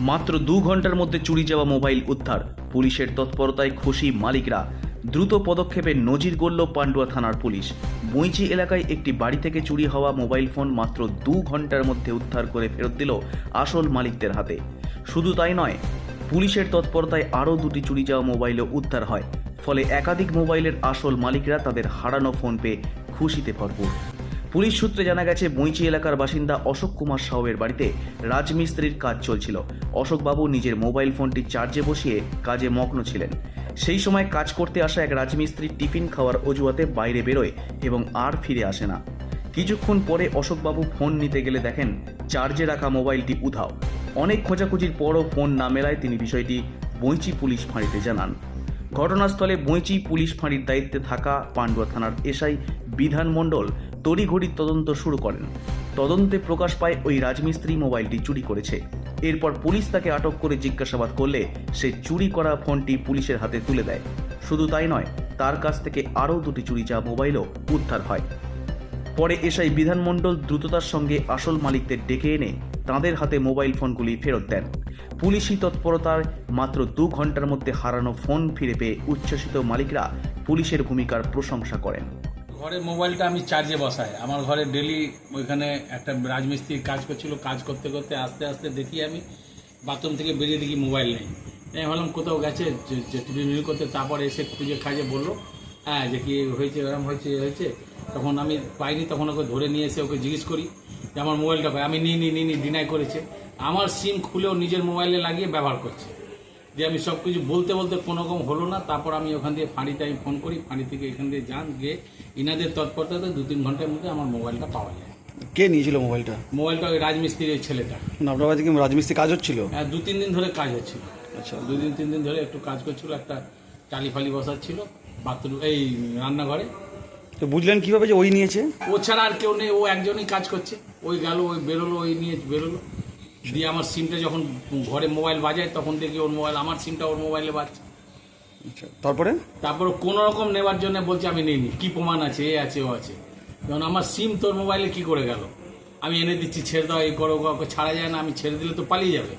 মাত্র দু ঘণ্টার মধ্যে চুরি যাওয়া মোবাইল উদ্ধার। পুলিশের তৎপরতায় খুশি মালিকরা দ্রুত পদক্ষেপে নজির গড়ল পান্ডুয়া থানার পুলিশ। বইচি এলাকায় একটি বাড়ি থেকে চুরি হওয়া মোবাইল ফোন মাত্র দু ঘণ্টার মধ্যে উদ্ধার করে ফেরত দিল আসল মালিকদের হাতে। শুধু তাই নয়, পুলিশের তৎপরতায় আরও দুটি চুরি যাওয়া মোবাইলও উদ্ধার হয়। ফলে একাধিক মোবাইলের আসল মালিকরা তাদের হারানো ফোন পেয়ে খুশিতে ভরপুর। পুলিশ সূত্রে জানা গেছে বইচি এলাকার বাসিন্দা অশোক কুমার সাউয়ের বাড়িতে রাজমিস্ত্রির কাজ চলছিল। অশোকবাবু নিজের মোবাইল ফোনটি চার্জে বসিয়ে কাজে মগ্ন ছিলেন। সেই সময় কাজ করতে আসা এক রাজমিস্ত্রি টিফিন খাওয়ার অজুহাতে বাইরে বেরোয় এবং আর ফিরে আসে না। কিছুক্ষণ পরে অশোকবাবু ফোন নিতে গেলে দেখেন, চার্জে রাখা মোবাইলটি উধাও। অনেক খোঁজাখুঁজির পরও ফোন না মেলায় তিনি বিষয়টি বইচি পুলিশ ফাঁড়িতে জানান। ঘটনাস্থলে বইচি পুলিশ ফাঁড়ির দায়িত্বে থাকা পান্ডুয়া থানার এসআই বিধান মণ্ডল তড়িঘড়ি তদন্ত শুরু করেন। তদন্তে প্রকাশ পায় ওই রাজমিস্ত্রি মোবাইলটি চুরি করেছে। এরপর পুলিশ তাকে আটক করে জিজ্ঞাসাবাদ করলে সে চুরি করা ফোনটি পুলিশের হাতে তুলে দেয়। শুধু তাই নয়, তার কাছ থেকে আরও দুটি চুরি যাওয়া মোবাইলও উদ্ধার হয়। পরে এসআই বিধানমণ্ডল দ্রুততার সঙ্গে আসল মালিকদের ডেকে এনে তাঁদের হাতে মোবাইল ফোনগুলি ফেরত দেন। পুলিশি তৎপরতার মাত্র দু ঘণ্টার মধ্যে হারানো ফোন ফিরে পেয়ে উচ্ছ্বসিত মালিকরা পুলিশের ভূমিকার প্রশংসা করেন। ঘরে মোবাইলটা আমি চার্জে বসাই। আমার ঘরে ডেলি ওইখানে একটা রাজমিস্ত্রির কাজ করছিল, কাজ করতে করতে আস্তে আস্তে দেখি আমি, বাথরুম থেকে বেরিয়ে দেখি মোবাইল নেই। আমি ভাবলাম কোথাও গেছে টিভি করতে, তারপর এসে খুঁজে খাজে বলল হ্যাঁ যে কি হয়েছে, এরকম হয়েছে হয়েছে। তখন আমি পাইনি, তখন ওকে ধরে নিয়ে এসে ওকে জিজ্ঞেস করি যে, আমার মোবাইলটা পাই? আমি নিই নি নিই নি ডিনাই করেছে। আমার সিম খুলেও নিজের মোবাইলে লাগিয়ে ব্যবহার করছে। যে আমি সব কিছু বলতে বলতে কোনো রকম হলো না তারপর আমি ওখান দিয়ে ফাঁড়িতে আমি ফোন করি ফাঁড়ি থেকে এখান দিয়ে যান গিয়ে ইনাদের তৎপরতাতে দু তিন ঘণ্টার মধ্যে আমার মোবাইলটা পাওয়া যায়। কে নিয়েছিল মোবাইলটা? মোবাইলটা ওই রাজমিস্ত্রির ওই ছেলেটা। না আপনার কি রাজমিস্ত্রি কাজ হচ্ছিল? হ্যাঁ, দু তিন দিন ধরে কাজ হচ্ছিল। আচ্ছা। দুই দিন তিন দিন ধরে একটু কাজ করছিল একটা টালি ফালি বসাচ্ছিল বাথরুম এই রান্নাঘরে। তো বুঝলেন কীভাবে যে ওই নিয়েছে? ও ছাড়া আর কেউ নেই ও একজনই কাজ করছে। ওই গেল ওই বেরোলো ওই নিয়ে বেরোলো। দিয়ে আমার সিমটা যখন ঘরে মোবাইল বাজায় তখন দেখি ওর মোবাইল আমার সিমটা ওর মোবাইলে বাজছে। তারপরে তারপরে? তারপর কোনো রকম নেবার জন্য বলছে আমি নিইনি। কি প্রমাণ আছে? এ আছে ও আছে। যেমন আমার সিম তোর মোবাইলে কি করে গেল? আমি এনে দিচ্ছি ছেড়ে দাও এই করো কাউকে ছাড়া যায় না আমি ছেড়ে দিলে তো পালিয়ে যাবে।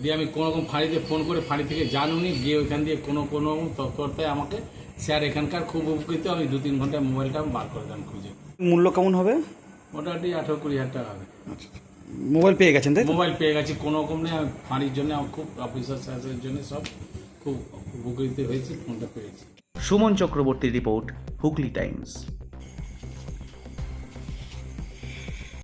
দিয়ে আমি কোনো রকম ফাঁড়িতে ফোন করে ফাঁড়ি থেকে জানুনি গিয়ে ওইখান দিয়ে কোনো কোনো তৎপরতায় আমাকে স্যার এখানকার খুব উপকৃত আমি দু তিন ঘন্টায় মোবাইলটা আমি বার করে দেন খুঁজে। মূল্য কেমন হবে? মোটামুটি আঠারো কুড়ি হাজার টাকা হবে। মোবাইল পেয়ে গেছেন তাই তো? মোবাইল পেয়ে গেছি কোনো রকম নেই আমি ফাঁড়ির জন্য আমার খুব অফিসার স্যারের জন্য সব খুব উপকৃত হয়েছি ফোনটা পেয়েছি সুমন চক্রবর্তীর রিপোর্ট হুগলি টাইমস